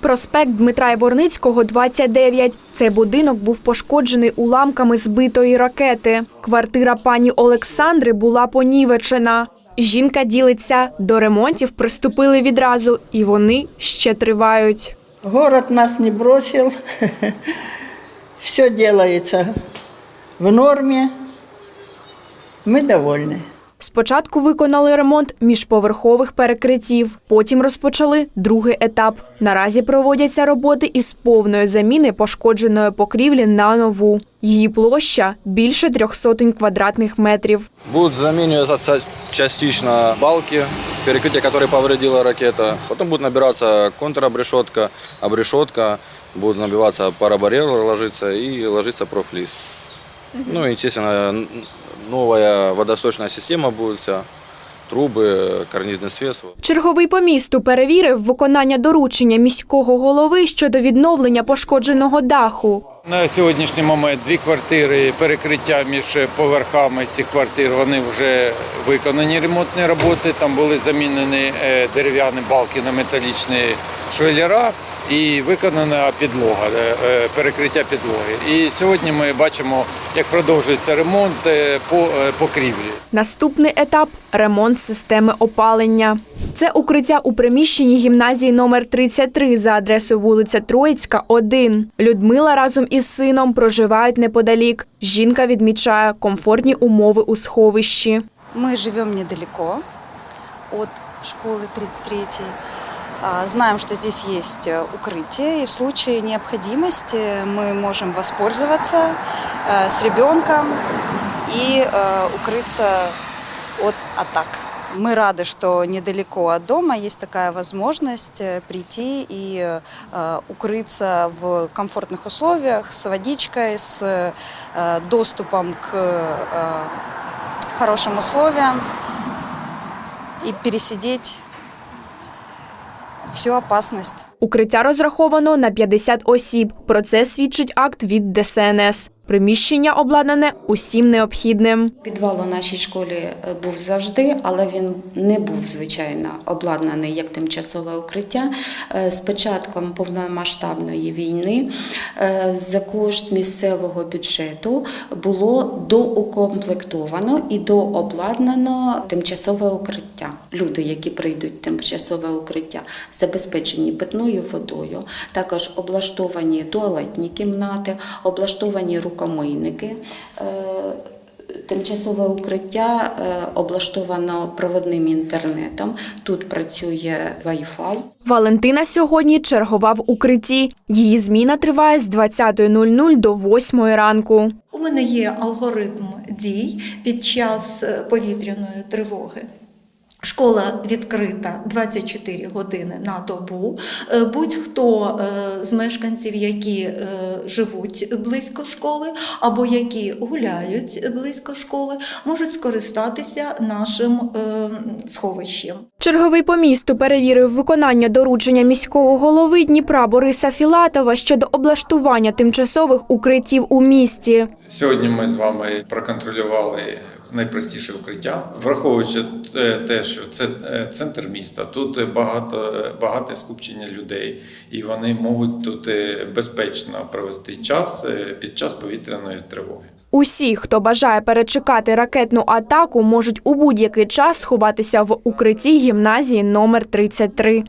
Проспект Дмитра Яворницького, 29. Цей будинок був пошкоджений уламками збитої ракети. Квартира пані Олександри була понівечена. Жінка ділиться, до ремонтів приступили відразу, і вони ще тривають. Город нас не бросил. Все делается в норме. Мы довольны. Спочатку виконали ремонт міжповерхових перекриттів, потім розпочали другий етап. Наразі проводяться роботи із повної заміни пошкодженої покрівлі на нову. Її площа більше трьох сотень квадратних метрів. Будут замениваться частично балки, перекрытие, которые повредила ракета. Потом будет набираться контробрешетка, обрешетка, будет набиваться парабарьер ложиться и ложиться профлист. Ну, и, естественно, н- новая водосточная система будет вся, трубы, карнизный свес. Черговий по місту перевірив виконання доручення міського голови щодо відновлення пошкодженого даху. На сьогоднішній момент дві квартири, перекриття між поверхами цих квартир, вони вже виконані ремонтні роботи. Там були замінені е, дерев'яні балки на металічні швеллера і виконана підлога, е, е, перекриття підлоги. І сьогодні ми бачимо, як продовжується ремонт е, по покрівлі. Наступний етап ремонт системи опалення. Це укриття у приміщенні гімназії номер 33 за адресою вулиця Троїцька, 1. Людмила разом із сином проживають неподалік. Жінка відмічає комфортні умови у сховищі. Мы живем недалеко от школы 33 А, Знаем, что здесь есть э, укрытие, и в случае необходимости мы можем воспользоваться э, с ребенком и э, укрыться от атак. Мы рады, что недалеко от дома есть такая возможность прийти и укрыться в комфортных условиях с водичкой, с доступом к хорошим условиям и пересидеть всю опасность. Укриття розраховано на 50 осіб. Про це свідчить акт від ДСНС. Приміщення обладнане усім необхідним. Підвал у нашій школі е, був завжди, але він не був звичайно обладнаний як тимчасове укриття. Е, З початком повномасштабної війни е, за кошт місцевого бюджету було доукомплектовано і дообладнано тимчасове укриття. Люди, які прийдуть в тимчасове укриття, забезпечені питною водою, також облаштовані туалетні кімнати, облаштовані рукомийники. Е, Тимчасове укриття е, облаштовано проводним інтернетом. Тут працює Wi-Fi. Валентина сьогодні чергова в укритті. Її зміна триває з 20.00 до 8 ранку. У мене є алгоритм дій під час е, повітряної тривоги. Школа відкрита 24 години на добу. Е, Будь-хто е, з мешканців, які е, живуть близько школи або які гуляють близько школи, можуть скористатися нашим сховищем. Черговий по місту перевірив виконання доручення міського голови Дніпра Бориса Філатова щодо облаштування тимчасових укриттів у місті. Сьогодні ми з вами проконтролювали найпростіше укриття, враховуючи е, те, що це е, центр міста, тут багато багате скупчення людей, і вони можуть тут е, безпечно провести час е, під час повітряної тривоги. Усі, хто бажає перечекати ракетну атаку, можуть у будь-який час сховатися в укритті гімназії номер 33.